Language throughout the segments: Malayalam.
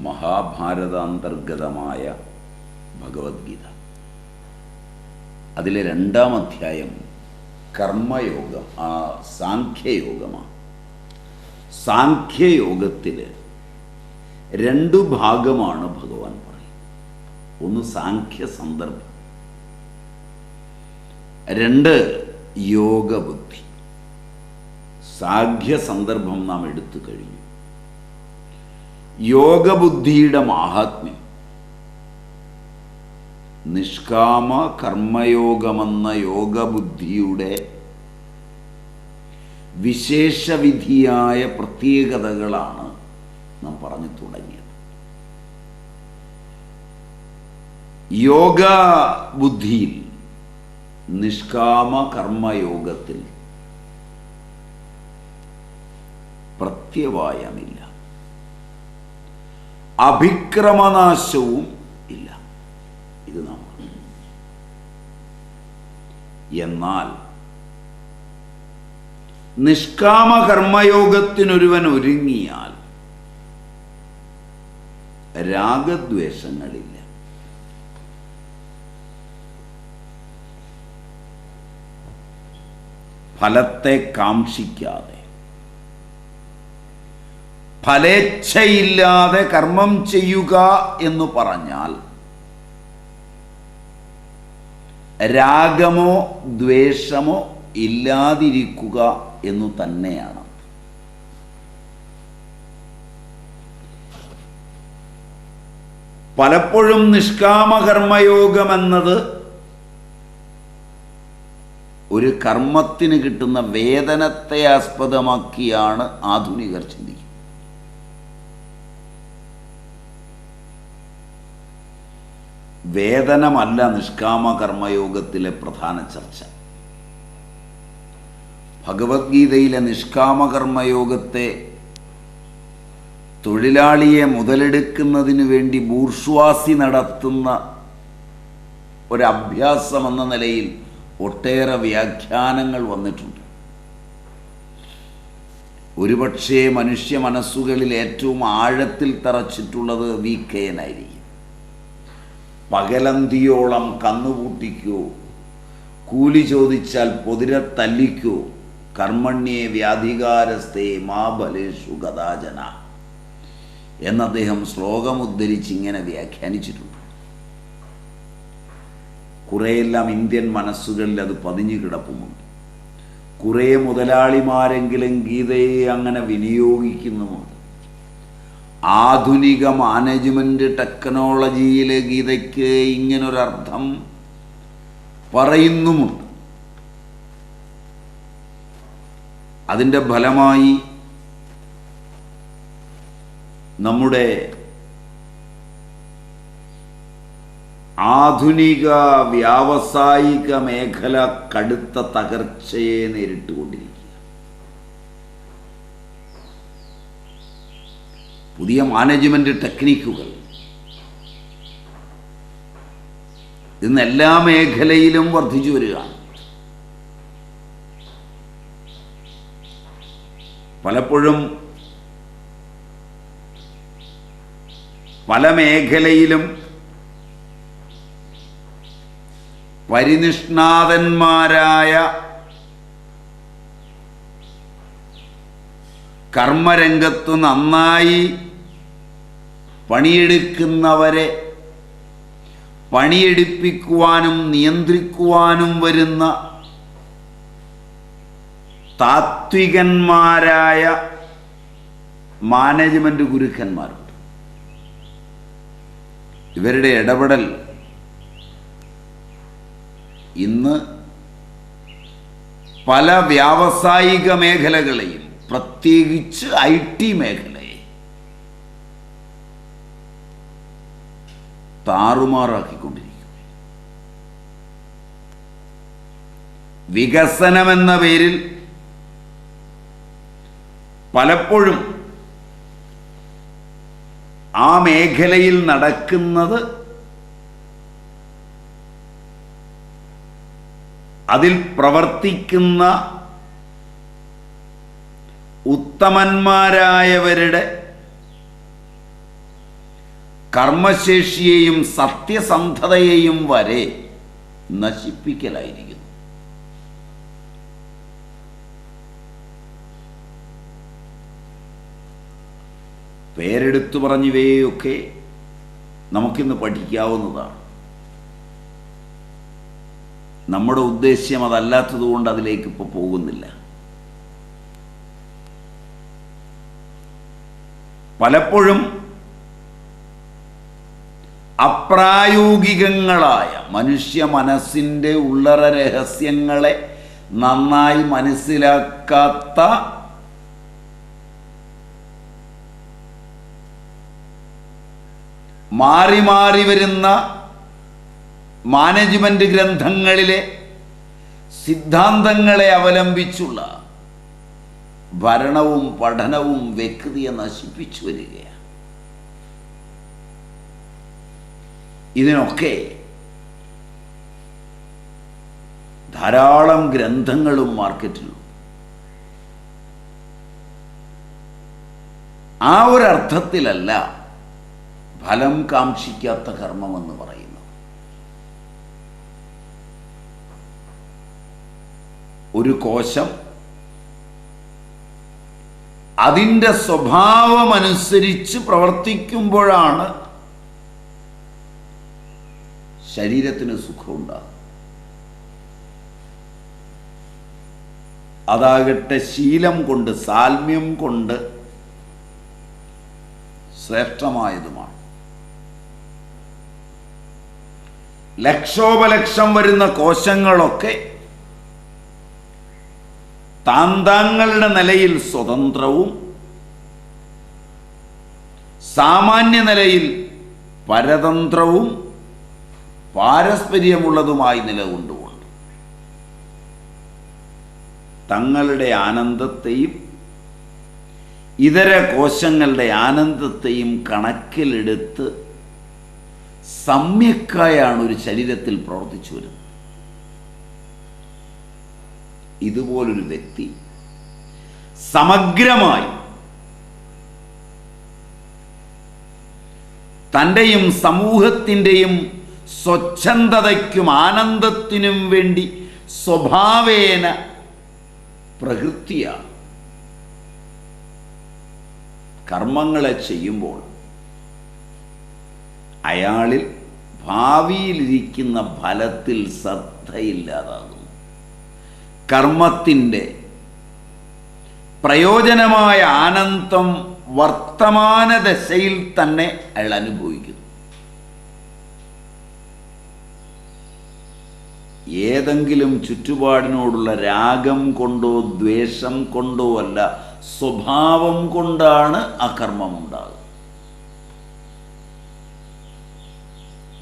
മഹാഭാരതാന്തർഗതമായ ഭഗവത്ഗീത. അതിലെ രണ്ടാം അധ്യായം കർമ്മയോഗം ആ സാഖ്യയോഗമാണ്. സാഖ്യയോഗത്തിൽ രണ്ടു ഭാഗമാണ് ഭഗവാൻ പറയുന്നത്. ഒന്ന് സാഖ്യ സന്ദർഭം രണ്ട് യോഗബുദ്ധി. സാഖ്യ സന്ദർഭം നാം എടുത്തു കഴിഞ്ഞു. യോഗബുദ്ധിയുടെ മാഹാത്മ്യം. നിഷ്കാമ കർമ്മയോഗമെന്ന യോഗബുദ്ധിയുടെ വിശേഷവിധിയായ പ്രത്യേകതകളാണ് നാം പറഞ്ഞു തുടങ്ങിയത്. യോഗ ബുദ്ധിയിൽ നിഷ്കാമ കർമ്മയോഗത്തിൽ പ്രത്യവായമില്ല. അഭിക്രമനാശവും ഇല്ല ഇത് നാം. എന്നാൽ നിഷ്കാമ കർമ്മയോഗത്തിനൊരുവൻ ഒരുങ്ങിയാൽ രാഗദ്വേഷങ്ങളില്ല ഫലത്തെ കാക്ഷിക്കാതെ ഫലേച്ഛയില്ലാതെ കർമ്മം ചെയ്യുക എന്ന് പറഞ്ഞാൽ രാഗമോ ദ്വേഷമോ ഇല്ലാതിരിക്കുക എന്നു തന്നെയാണ്. പലപ്പോഴും നിഷ്കാമകർമ്മയോഗം എന്നത് ഒരു കർമ്മത്തിന് കിട്ടുന്ന വേതനത്തെ ആസ്പദമാക്കിയാണ് ആധുനികർ ചിന്തിക്കുന്നത്. വേതനമല്ല നിഷ്കാമ കർമ്മയോഗത്തിലെ പ്രധാന ചർച്ച. ഭഗവത്ഗീതയിലെ നിഷ്കാമ കർമ്മയോഗത്തെ തൊഴിലാളിയെ മുതലെടുക്കുന്നതിന് വേണ്ടി ബൂർഷ്വാസി നടത്തുന്ന ഒരഭ്യാസം എന്ന നിലയിൽ ഒട്ടേറെ വ്യാഖ്യാനങ്ങൾ വന്നിട്ടുണ്ട്. ഒരുപക്ഷേ മനുഷ്യ മനസ്സുകളിൽ ഏറ്റവും ആഴത്തിൽ തറച്ചിട്ടുള്ളത് വി കെയനായിരിക്കും പകലന്തിയോളം കന്നുകൂട്ടിക്കോ. കൂലി ചോദിച്ചാൽ പൊതിരെ തല്ലിക്കോ. കർമ്മണ്യേ വ്യാധികാരസ്ഥേ മാ ബലേഷു ഗതാജന എന്ന് അദ്ദേഹം ശ്ലോകം ഉദ്ധരിച്ച് ഇങ്ങനെ വ്യാഖ്യാനിച്ചിട്ടുണ്ട്. കുറേയെല്ലാം ഇന്ത്യൻ മനസ്സുകളിൽ അത് പതിഞ്ഞു കിടപ്പുമുണ്ട്. കുറേ മുതലാളിമാരെങ്കിലും ഗീതയെ അങ്ങനെ വിനിയോഗിക്കുന്നുമുണ്ട്. ആധുനിക മാനേജ്മെന്റ് ടെക്നോളജിയിലെ ഗീതയ്ക്ക് ഇങ്ങനൊരർത്ഥം പറയുന്നുമുണ്ട്. അതിന്റെ ഫലമായി നമ്മുടെ ആധുനിക വ്യാവസായിക മേഖല കടുത്ത തകർച്ചയെ നേരിട്ടുകൊണ്ടിരിക്കുക പുതിയ മാനേജ്മെന്റ് ടെക്നിക്കുകൾ ഇന്ന് എല്ലാ മേഖലയിലും വർദ്ധിച്ചു വരികയാണ്. പലപ്പോഴും പല മേഖലയിലും പരിനിഷ്ണാതന്മാരായ കർമ്മരംഗത്ത് നന്നായി പണിയെടുക്കുന്നവരെ പണിയെടുപ്പിക്കുവാനും നിയന്ത്രിക്കുവാനും വരുന്ന താത്വികന്മാരായ മാനേജ്മെന്റ് ഗുരുക്കന്മാരുണ്ട്. ഇവരുടെ ഇടപെടൽ ഇന്ന് പല വ്യാവസായിക മേഖലകളെയും പ്രത്യേകിച്ച് ഐ ടി മേഖലയെ വികസനം വികസനമെന്ന പേരിൽ പലപ്പോഴും ആ മേഖലയിൽ നടക്കുന്നത് അതിൽ പ്രവർത്തിക്കുന്ന ഉത്തമന്മാരായവരുടെ കർമ്മശേഷിയെയും സത്യസന്ധതയെയും വരെ നശിപ്പിക്കലായിരിക്കുന്നു. പേരെടുത്തു പറഞ്ഞവയൊക്കെ നമുക്കിന്ന് പഠിക്കാവുന്നതാണ്. നമ്മുടെ ഉദ്ദേശ്യം അതല്ലാത്തതുകൊണ്ട് അതിലേക്ക് ഇപ്പോൾ പോകുന്നില്ല. പലപ്പോഴും അപ്രായോഗികങ്ങളായ മനുഷ്യ മനസ്സിന്റെ ഉള്ളറ രഹസ്യങ്ങളെ നന്നായി മനസ്സിലാക്കാത്ത മാറി മാറി വരുന്ന മാനേജ്മെന്റ് ഗ്രന്ഥങ്ങളിലെ സിദ്ധാന്തങ്ങളെ അവലംബിച്ചുള്ള ഭരണവും പഠനവും വ്യക്തിയെ നശിപ്പിച്ചു വരികയാണ്. ഇതിനൊക്കെ ധാരാളം ഗ്രന്ഥങ്ങളും മാർക്കറ്റിലുണ്ട്. ആ ഒരർത്ഥത്തിലല്ല ഫലം കാക്ഷിക്കാത്ത കർമ്മമെന്ന് പറയുന്നു ഒരു കോശം അതിന്റെ സ്വഭാവമനുസരിച്ച് പ്രവർത്തിക്കുമ്പോഴാണ് ശരീരത്തിന് സുഖമുണ്ടാകും അതാകട്ടെ ശീലം കൊണ്ട് സാൽമ്യം കൊണ്ട് ശ്രേഷ്ഠമായതുമാണ്. ലക്ഷോപലക്ഷം വരുന്ന കോശങ്ങളൊക്കെ താന്താങ്ങളുടെ നിലയിൽ സ്വതന്ത്രവും സാമാന്യ നിലയിൽ പരതന്ത്രവും പാരസ്പര്യമുള്ളതുമായി നിലകൊണ്ടുകൊണ്ട് തങ്ങളുടെ ആനന്ദത്തെയും ഇതര കോശങ്ങളുടെ ആനന്ദത്തെയും കണക്കിലെടുത്ത് സമ്യക്കായാണ് ഒരു ശരീരത്തിൽ പ്രവർത്തിച്ചു വരുന്നത്. ഇതുപോലൊരു വ്യക്തി സമഗ്രമായി തന്റെയും സമൂഹത്തിന്റെയും സ്വച്ഛന്തതയ്ക്കും ആനന്ദത്തിനും വേണ്ടി സ്വഭാവേന പ്രകൃതിയാണ്. കർമ്മങ്ങളെ ചെയ്യുമ്പോൾ അയാളിൽ ഭാവിയിലിരിക്കുന്ന ഫലത്തിൽ ശ്രദ്ധയില്ലാതാകുന്നു. കർമ്മത്തിന്റെ പ്രയോജനമായ ആനന്ദം വർത്തമാന ദശയിൽ തന്നെ അയാൾ അനുഭവിക്കുന്നു. ഏതെങ്കിലും ചുറ്റുപാടിനോടുള്ള രാഗം കൊണ്ടോ ദ്വേഷം കൊണ്ടോ അല്ല സ്വഭാവം കൊണ്ടാണ് അകർമ്മം കർമ്മം ഉണ്ടാകുന്നത്.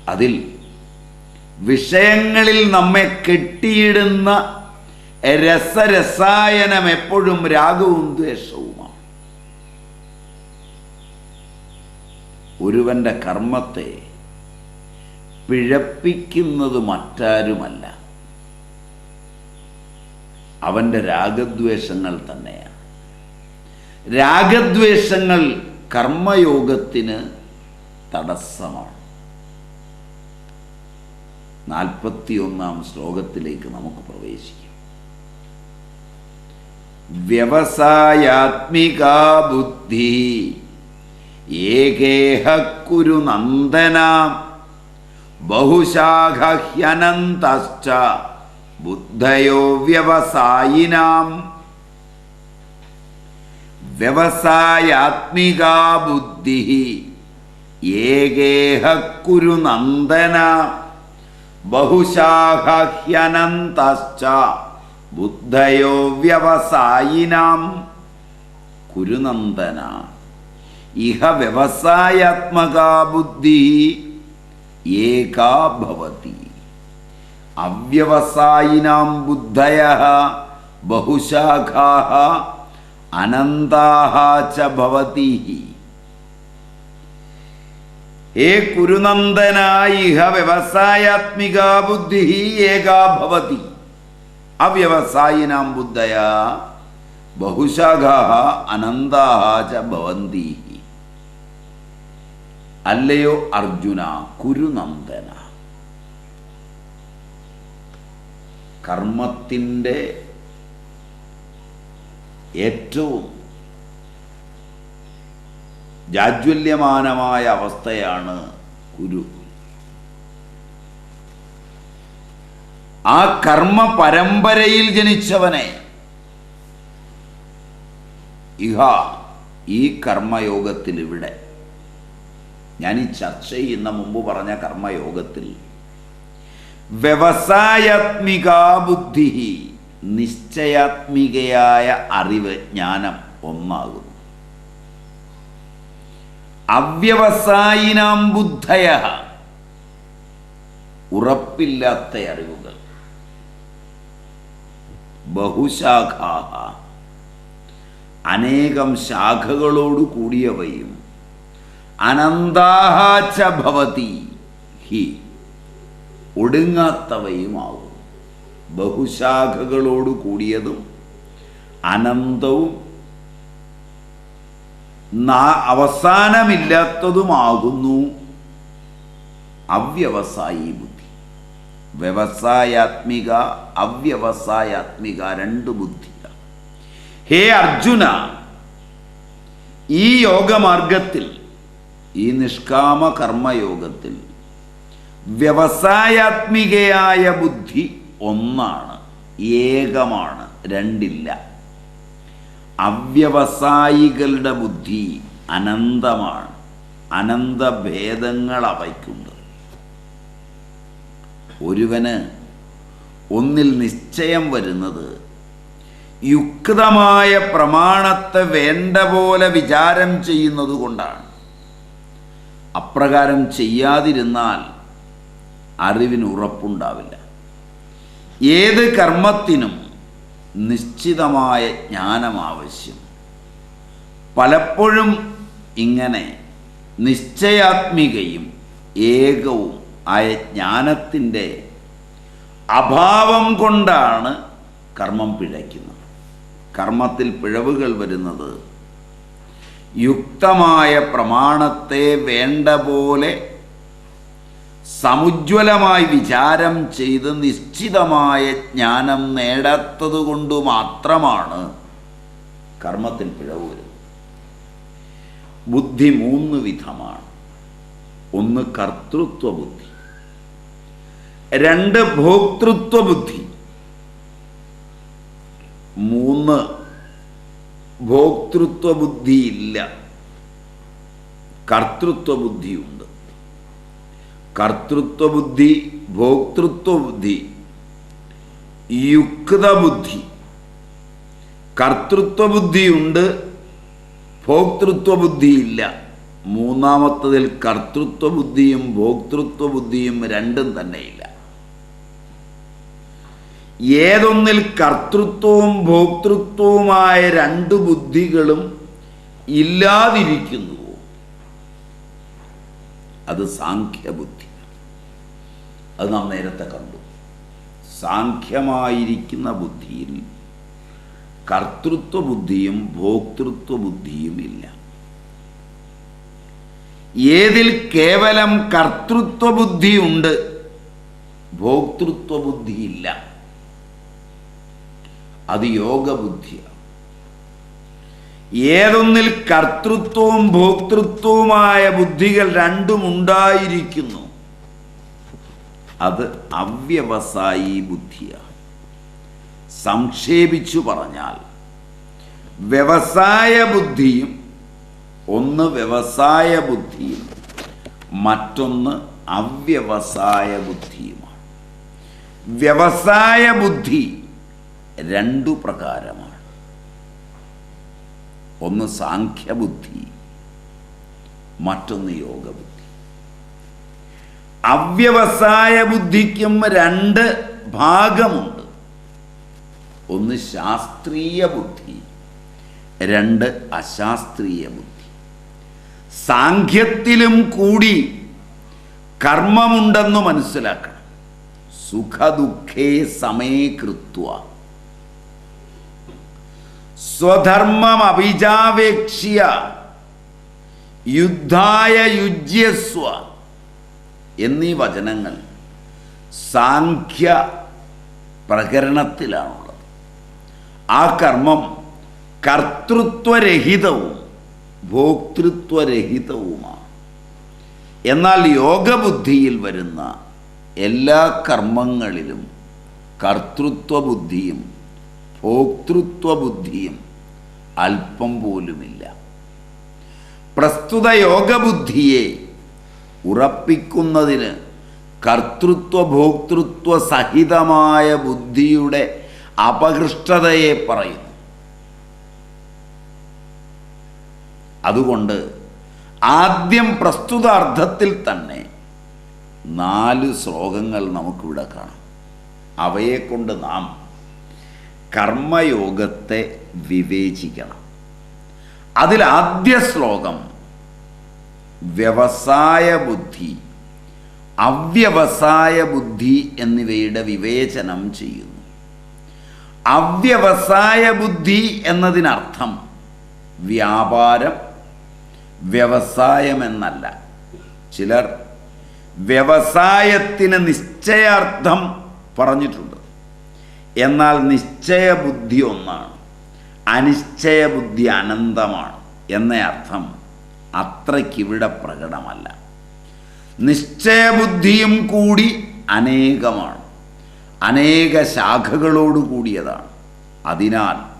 അതിൽ വിഷയങ്ങളിൽ നമ്മെ കെട്ടിയിടുന്ന രസരസായനം എപ്പോഴും രാഗവും ദ്വേഷവുമാണ്. ഒരുവന്റെ കർമ്മത്തെ പിഴപ്പിക്കുന്നത് മറ്റാരുമല്ല. അവന്റെ രാഗദ്വേഷങ്ങൾ തന്നെയാണ്. രാഗദ്വേഷങ്ങൾ കർമ്മയോഗത്തിന് തടസ്സമാണ്. നാൽപ്പത്തിയൊന്നാം ശ്ലോകത്തിലേക്ക് നമുക്ക് പ്രവേശിക്കാം. വ്യവസായാത്മിക ബുദ്ധി ഏകേഹ കുരു നന്ദന. ബഹുശാഖ്യനന്തശ്ച ബുദ്ധയോ വ്യവസായിനാം. വ്യവസായാത്മിക ബുദ്ധി ഏകേഹ കുരു നന്ദന. ബഹുശാഖ്യനന്തശ്ച ബുദ്ധയോ വ്യവസായിനാം കുരുനന്ദന. ഇഹ വ്യവസായാത്മക ബുദ്ധി ഏകാ ഭവതി. അവ്യവസായിനാം ബുദ്ധയ ബഹുശാഖാ അനന്താഹ ച ഭവതി. ഹേ കുരുനന്ദന ഇഹ വ്യവസായാത്മിക ബുദ്ധി ഏകാ ഭവതി. അവ്യവസായിനാം ബുദ്ധയ ബഹുശാഖാ അനന്താഹ ഭവന്തി അല്ലയോ അർജുന കുരുനന്ദന. കർമ്മത്തിന്റെ ഏറ്റവും ജാജ്വല്യമാനമായ അവസ്ഥയാണ് കുരു. ആ കർമ്മ പരമ്പരയിൽ ജനിച്ചവനെ. ഇഹ ഈ കർമ്മയോഗത്തിൽ ഇവിടെ. ഞാൻ ഈ ചർച്ച ചെയ്യുന്ന മുമ്പ് പറഞ്ഞ കർമ്മയോഗത്തിൽ. വ്യവസായാത്മിക ബുദ്ധി നിശ്ചയാത്മികയായ അറിവ് ജ്ഞാനം ഒന്നാകുന്നു. അവ്യവസായിനാം ബുദ്ധയ ഉറപ്പില്ലാത്ത അറിവുകൾ ബഹുശാഖാഹ. അനേകം ശാഖകളോട് കൂടിയവയും അനന്താഹാച്ച ഭവതി ഹി. ഒടുങ്ങാത്തവയുമാവും. ബഹുശാഖകളോട് കൂടിയതും അനന്തവും അവസാനമില്ലാത്തതുമാകുന്നു അവ്യവസായി ബുദ്ധി. വ്യവസായാത്മിക അവ്യവസായാത്മിക രണ്ട് ബുദ്ധിയാണ് ഹേ അർജുന ഈ യോഗമാർഗത്തിൽ ഈ നിഷ്കാമ കർമ്മയോഗത്തിൽ വ്യവസായാത്മികയായ ബുദ്ധി ഒന്നാണ് ഏകമാണ് രണ്ടില്ല. അവ്യവസായികളുടെ ബുദ്ധി അനന്തമാണ് അനന്തഭേദങ്ങൾ അവയ്ക്കുണ്ട് ഒരുവന് ഒന്നിൽ നിശ്ചയം വരുന്നത് യുക്തമായ പ്രമാണത്തെ വേണ്ട പോലെ വിചാരം ചെയ്യുന്നത് കൊണ്ടാണ്. അപ്രകാരം ചെയ്യാതിരുന്നാൽ അറിവിന് ഉറപ്പുണ്ടാവില്ല. ഏത് കർമ്മത്തിനും നിശ്ചിതമായ ജ്ഞാനം ആവശ്യം. പലപ്പോഴും ഇങ്ങനെ നിശ്ചയാത്മികയും ഏകവും ആയ ജ്ഞാനത്തിന്റെ അഭാവം കൊണ്ടാണ് കർമ്മം പിഴയ്ക്കുന്നത്. കർമ്മത്തിൽ പിഴവുകൾ വരുന്നത് യുക്തമായ പ്രമാണത്തെ വേണ്ട പോലെ സമുജ്വലമായി വിചാരം ചെയ്ത് നിശ്ചിതമായ ജ്ഞാനം നേടാത്തത് കൊണ്ട് മാത്രമാണ് കർമ്മത്തിൽ പിഴവ് വരുന്നത്. ബുദ്ധി മൂന്ന് വിധമാണ്. ഒന്ന് കർത്തൃത്വ ബുദ്ധി രണ്ട് ഭോക്തൃത്വ ബുദ്ധി. മൂന്ന് ഭോക്തൃത്വ ബുദ്ധിയില്ല കർത്തൃത്വ ബുദ്ധിയുണ്ട്. കർത്തൃത്വ ബുദ്ധി ഭോക്തൃത്വ ബുദ്ധി യുക്ത ബുദ്ധി. കർത്തൃത്വ ബുദ്ധിയുണ്ട് ഭോക്തൃത്വ ബുദ്ധിയില്ല. മൂന്നാമത്തതിൽ കർത്തൃത്വ ബുദ്ധിയും ഭോക്തൃത്വ ബുദ്ധിയും രണ്ടും തന്നെയില്ല. ഏതൊന്നിൽ കർത്തൃത്വവും ഭോക്തൃത്വവുമായ രണ്ട് ബുദ്ധികളും ഇല്ലാതിരിക്കുന്നുവോ? അത് സാഖ്യബുദ്ധി. അത് നാം നേരത്തെ കണ്ടു. സാഖ്യമായിരിക്കുന്ന ബുദ്ധിയിൽ കർത്തൃത്വ ബുദ്ധിയും ഭോക്തൃത്വ ബുദ്ധിയും ഇല്ല. ഏതിൽ കേവലം കർത്തൃത്വ ബുദ്ധിയുണ്ട് ഭോക്തൃത്വ ബുദ്ധിയില്ല അത് യോഗബുദ്ധിയാണ് ഏതൊന്നിൽ കർത്തൃത്വവും ഭോക്തൃത്വവുമായ ബുദ്ധികൾ രണ്ടും ഉണ്ടായിരിക്കുന്നു അത് അവ്യവസായി ബുദ്ധിയാണ് സംക്ഷേപിച്ചു പറഞ്ഞാൽ വ്യവസായ ബുദ്ധിയും ഒന്ന് വ്യവസായ ബുദ്ധിയും മറ്റൊന്ന് അവ്യവസായ ബുദ്ധിയുമാണ്. വ്യവസായ ബുദ്ധി രണ്ടു പ്രകാരമാണ്. ഒന്ന് സാഖ്യബുദ്ധി മറ്റൊന്ന് യോഗബുദ്ധി. അവ്യവസായ ബുദ്ധിക്കും രണ്ട് ഭാഗമുണ്ട്. ഒന്ന് ശാസ്ത്രീയ ബുദ്ധി രണ്ട് അശാസ്ത്രീയ ബുദ്ധി. സാഖ്യത്തിലും കൂടി കർമ്മമുണ്ടെന്ന് മനസ്സിലാക്കണം. സുഖദുഃഖേ സമേ കൃത്വ. സ്വധർമ്മം അഭിജാപേക്ഷിയ യുദ്ധായ യുജ്യസ്വ എന്നീ വചനങ്ങൾ സാഖ്യ പ്രകരണത്തിലാണുള്ളത്. ആ കർമ്മം കർത്തൃത്വരഹിതവും ഭോക്തൃത്വരഹിതവുമാണ്. എന്നാൽ യോഗബുദ്ധിയിൽ വരുന്ന എല്ലാ കർമ്മങ്ങളിലും കർത്തൃത്വ ബുദ്ധിയും ഭോക്തൃത്വ ബുദ്ധിയും അല്പം പോലുമില്ല. പ്രസ്തുത യോഗബുദ്ധിയെ ഉറപ്പിക്കുന്നതിന് കർത്തൃത്വ ഭോക്തൃത്വ സഹിതമായ ബുദ്ധിയുടെ അപകൃഷ്ടതയെ പറയുന്നു. അതുകൊണ്ട് ആദ്യം പ്രസ്തുത അർത്ഥത്തിൽ തന്നെ നാല് ശ്ലോകങ്ങൾ നമുക്കിവിടെ കാണാം. അവയെക്കൊണ്ട് നാം കർമ്മയോഗത്തെ വിവേചിക്കണം. അതിൽ ആദ്യ ശ്ലോകം വ്യവസായ ബുദ്ധി അവ്യവസായ ബുദ്ധി എന്നിവയുടെ വിവേചനം ചെയ്യുന്നു. അവ്യവസായ ബുദ്ധി എന്നതിനർത്ഥം വ്യാപാരം വ്യവസായം എന്നല്ല ചിലർ വ്യവസായത്തിന് നിശ്ചയാർത്ഥം പറഞ്ഞിട്ടുണ്ട്. എന്നാൽ നിശ്ചയബുദ്ധി ഒന്നാണ്. അനിശ്ചയബുദ്ധി അനന്തമാണ് എന്ന അർത്ഥം. അത്രയ്ക്കിവിടെ പ്രകടമല്ല. നിശ്ചയബുദ്ധിയും കൂടി അനേകമാണ്. അനേക ശാഖകളോട് കൂടിയതാണ്. അതിനാൽ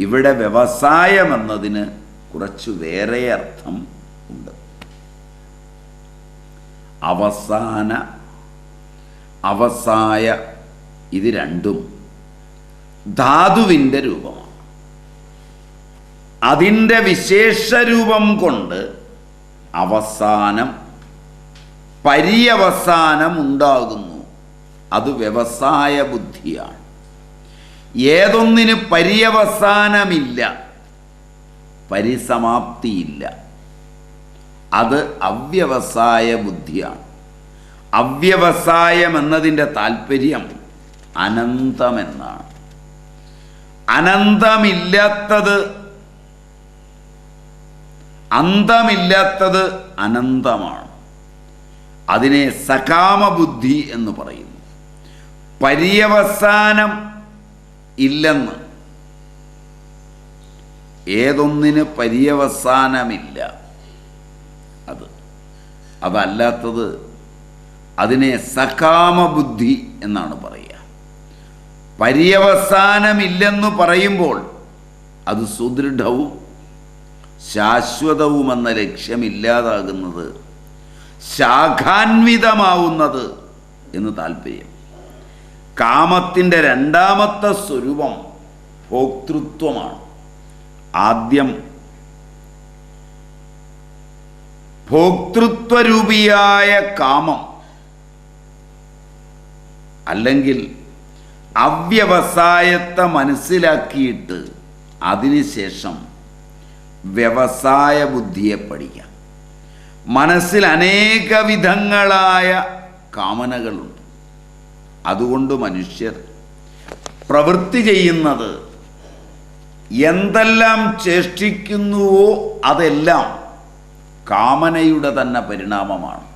ഇവിടെ വ്യവസായം എന്നതിന് കുറച്ച് വേറെ അർത്ഥം ഉണ്ട്. അവസാന അവസായ ഇത് രണ്ടും ധാതുവിന്റെ രൂപമാണ്. അതിന്റെ വിശേഷരൂപം കൊണ്ട് അവസാനം പര്യവസാനം ഉണ്ടാകുന്നു. അത് വ്യവസായ ബുദ്ധിയാണ്. ഏതൊന്നിന് പര്യവസാനമില്ല പരിസമാപ്തിയില്ല. അത് അവ്യവസായ ബുദ്ധിയാണ്. അവ്യവസായം എന്നതിന്റെ താല്പര്യം അനന്തമെന്നാണ്. അനന്തമില്ലാത്തത്. അന്തമില്ലാത്തത് അനന്തമാണ്. അതിനെ സകാമബുദ്ധി എന്ന് പറയുന്നു. പര്യവസാനം ഇല്ലെന്ന്. ഏതൊന്നിന് പര്യവസാനമില്ല? അത്. അതല്ലാത്തത് അതിനെ സകാമബുദ്ധി എന്നാണ് പറയുക പര്യവസാനമില്ലെന്ന് പറയുമ്പോൾ അത് സുദൃഢവും ശാശ്വതവുമെന്ന ലക്ഷ്യമില്ലാതാകുന്നത് ശാഖാന്വിതമാവുന്നത് എന്ന് താല്പര്യം. കാമത്തിന്റെ രണ്ടാമത്തെ സ്വരൂപം ഭോക്തൃത്വമാണ്. ആദ്യം ഭോക്തൃത്വരൂപിയായ കാമം അല്ലെങ്കിൽ അവ്യവസായത്തെ മനസ്സിലാക്കിയിട്ട് അതിനുശേഷം വ്യവസായ ബുദ്ധിയെ പഠിക്കാം. മനസ്സിൽ അനേക വിധങ്ങളായ കാമനകളുണ്ട്. അതുകൊണ്ട് മനുഷ്യർ പ്രവൃത്തി ചെയ്യുന്നത് എന്തെല്ലാം ചേഷ്ടിക്കുന്നുവോ അതെല്ലാം കാമനയുടെ തന്നെ പരിണാമമാണ്.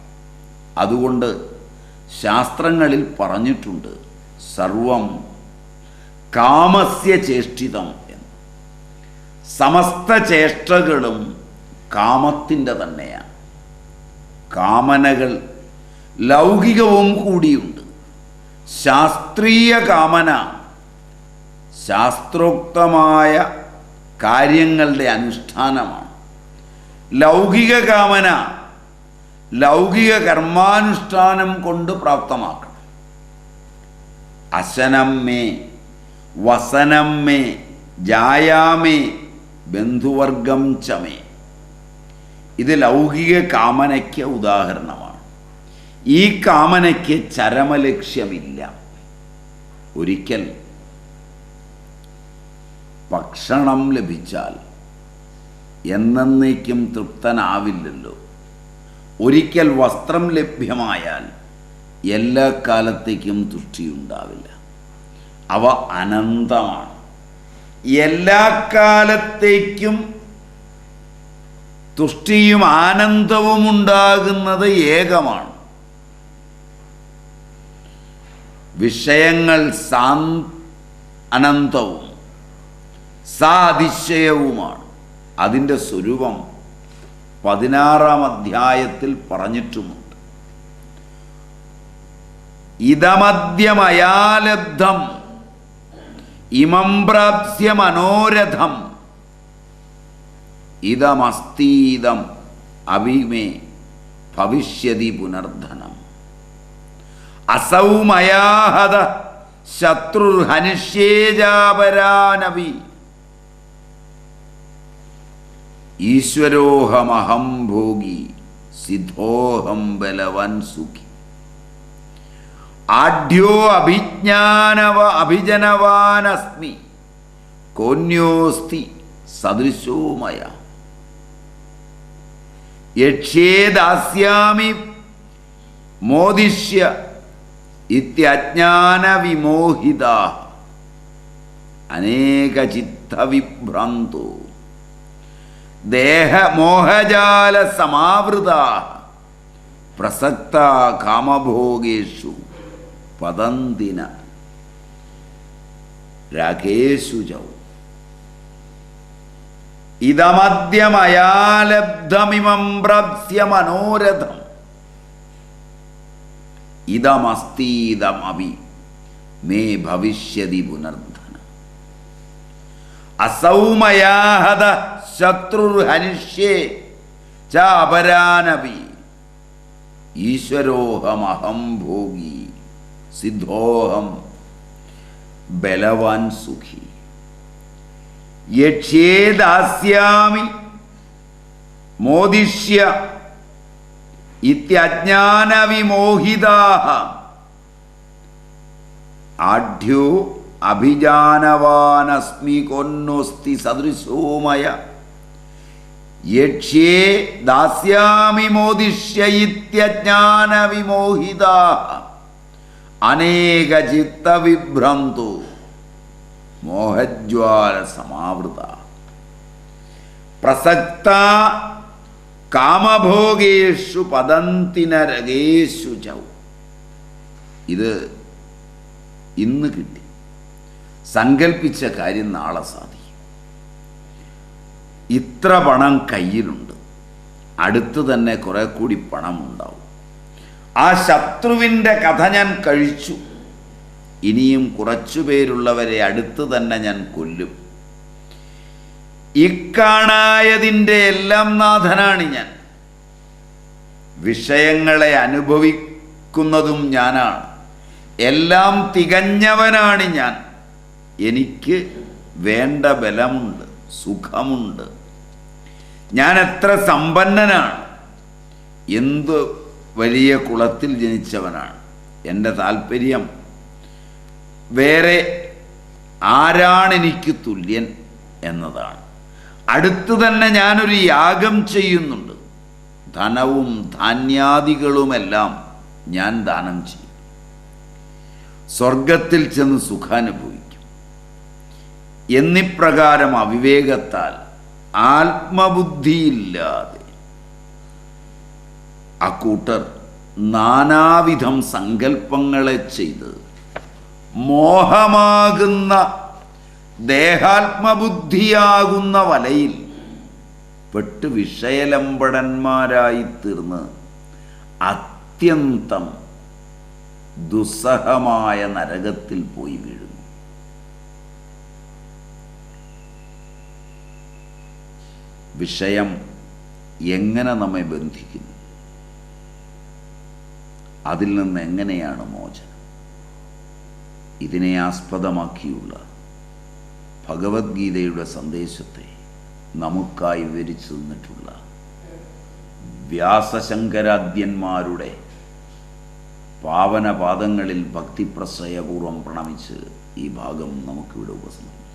അതുകൊണ്ട് ശാസ്ത്രങ്ങളിൽ പറഞ്ഞിട്ടുണ്ട് സർവം കാമസ്യ ചേഷ്ടിതം എന്ന്. സമസ്ത ചേഷ്ടകളും കാമത്തിന്റെ തന്നെയാണ്. കാമനകൾ ലൗകികവും കൂടിയുണ്ട്. ശാസ്ത്രീയ കാമന ശാസ്ത്രോക്തമായ കാര്യങ്ങളുടെ അനുഷ്ഠാനമാണ്. ലൗകിക കാമന ലൗകിക കർമാനുഷ്ഠാനം കൊണ്ട് പ്രാപ്തമാക്കണം. അശനം മേ വസനം മേ ജായാമേ ബന്ധുവർഗം ചമേ ഇത് ലൗകിക കാമനയ്ക്ക് ഉദാഹരണമാണ്. ഈ കാമനയ്ക്ക് ചരമലക്ഷ്യമില്ല. ഒരിക്കൽ ഭക്ഷണം ലഭിച്ചാൽ എന്നേക്കും തൃപ്തനാവില്ലല്ലോ. ഒരിക്കൽ വസ്ത്രം ലഭ്യമായാൽ എല്ലാ കാലത്തേക്കും തുഷ്ടിയുണ്ടാവില്ല അവ അനന്തമാണ്. എല്ലാ കാലത്തേക്കും തുഷ്ടിയും ആനന്ദവും ഉണ്ടാകുന്നത് ഏകമാണ്. വിഷയങ്ങൾ സാൻ അനന്തവും സാതിശയവുമാണ്. അതിന്റെ സ്വരൂപം പതിനാറാം അധ്യായത്തിൽ പറഞ്ഞിട്ടുമുണ്ട്. ഇതമദ്യമയാലബ്ധം ഇമം പ്രാപ്സ്യ മനോരഥം. ഇതമസ്തീതം അഭിമേ ഭവിഷ്യതി പുനർധനം. അസൗ മയാഹത ശത്രുർഹനിഷ്യേജാപരാനവി. ഈശ്വരോഹമഹം ഭോഗി സിദ്ധോഹം ബലവൻ സുഖി. ആഢ്യോ അഭിജ്ഞാനവ അഭിജനവാനസ്മി. കോന്യോസ്തി സദൃശോമയ. യക്ഷേ ദാസ്യാമി മോദിഷ്യ ഇത്യജ്ഞാനവിമോഹിത. അനേകചിത്തവിഭ്രാന്തോ. ദേഹമോഹജാല സമാവൃത പ്രസക്ത കാമഭോഗേഷു പതന്തിന രാഗേഷുജൗ ഇതമദ്യമയാലബ്ധമിമം പ്രാപ്സ്യ മനോരഥം. ഇതമസ്തീതമവി മേ ഭവിഷ്യതി പുനർധന. അസൗമയാഹത ശത്രുർഹനിഷ്യേ ച അപരാനപി ഈശ്വരോഹമഹം ഭോഗി. സിദ്ധോഹം ബലവാൻ സുഖി. യക്ഷേ ദാസ്യാമി മോദിഷ്യ ഇത്യജ്ഞാനവിമോഹിതാ ആഢ്യോ അഭിജാനവാനസ്മി കൊന്നോസ്തി സദൃശോമയ. യക്ഷ്യേ ദാസ്യാമി മോദിഷ്യ ഇത്യജ്ഞാനവിമോഹിതാ അനേകചിത്തവിഭ്രന്തു മോഹജ്വാല സമാവൃത. പ്രസക്ത കാമഭോഗേഷു പദന്തിനരകേഷു ചൗ. ഇത് ഇന്ന് കിട്ടി. സങ്കല്പിച്ച കാര്യം നാളെ സാധിക്കും. ഇത്ര പണം കയ്യിലുണ്ട്. അടുത്ത് തന്നെ കുറെ കൂടി പണം ഉണ്ടാവും ആ ശത്രുവിന്റെ കഥ ഞാൻ കഴിച്ചു. ഇനിയും കുറച്ചു പേരുള്ളവരെ അടുത്ത് തന്നെ ഞാൻ കൊല്ലും. ഇക്കാണായതിന്റെ എല്ലാം നാഥനാണ് ഞാൻ. വിഷയങ്ങളെ അനുഭവിക്കുന്നതും ഞാനാണ്. എല്ലാം തികഞ്ഞവനാണ് ഞാൻ. എനിക്ക് വേണ്ട ബലമുണ്ട് സുഖമുണ്ട്. ഞാൻ എത്ര സമ്പന്നനാണ്. എന്ത് വലിയ കുളത്തിൽ ജനിച്ചവനാണ്. എന്റെ താല്പര്യം വേറെ ആരാണെനിക്ക് തുല്യൻ എന്നതാണ്. അടുത്ത് തന്നെ ഞാനൊരു യാഗം ചെയ്യുന്നുണ്ട്. ധനവും ധാന്യാദികളുമെല്ലാം ഞാൻ ദാനം ചെയ്യും. സ്വർഗത്തിൽ ചെന്ന് സുഖാനുഭവിക്കും. എന്നിപ്രകാരം അവിവേകത്താൽ ആത്മബുദ്ധിയില്ലാതെ അക്കൂട്ടർ നാനാവിധം സങ്കല്പങ്ങളെ ചെയ്ത് മോഹമാകുന്ന ദേഹാത്മബുദ്ധിയാകുന്ന വലയിൽ പെട്ട് വിഷയലമ്പടന്മാരായി തീർന്ന് അത്യന്തം ദുസ്സഹമായ നരകത്തിൽ പോയി വീഴുന്നു. വിഷയം എങ്ങനെ നമ്മെ ബന്ധിക്കുന്നു? അതിൽ നിന്ന് എങ്ങനെയാണ് മോചനം? ഇതിനെ ആസ്പദമാക്കിയുള്ള ഭഗവത്ഗീതയുടെ സന്ദേശത്തെ നമുക്കായി വിവരിച്ചു തന്നിട്ടുള്ള വ്യാസശങ്കരാദ്യന്മാരുടെ പാവനപാദങ്ങളിൽ ഭക്തിപ്രശ്രയപൂർവം പ്രണമിച്ച് ഈ ഭാഗം നമുക്കിവിടെ ഉപസംഹരിക്കാം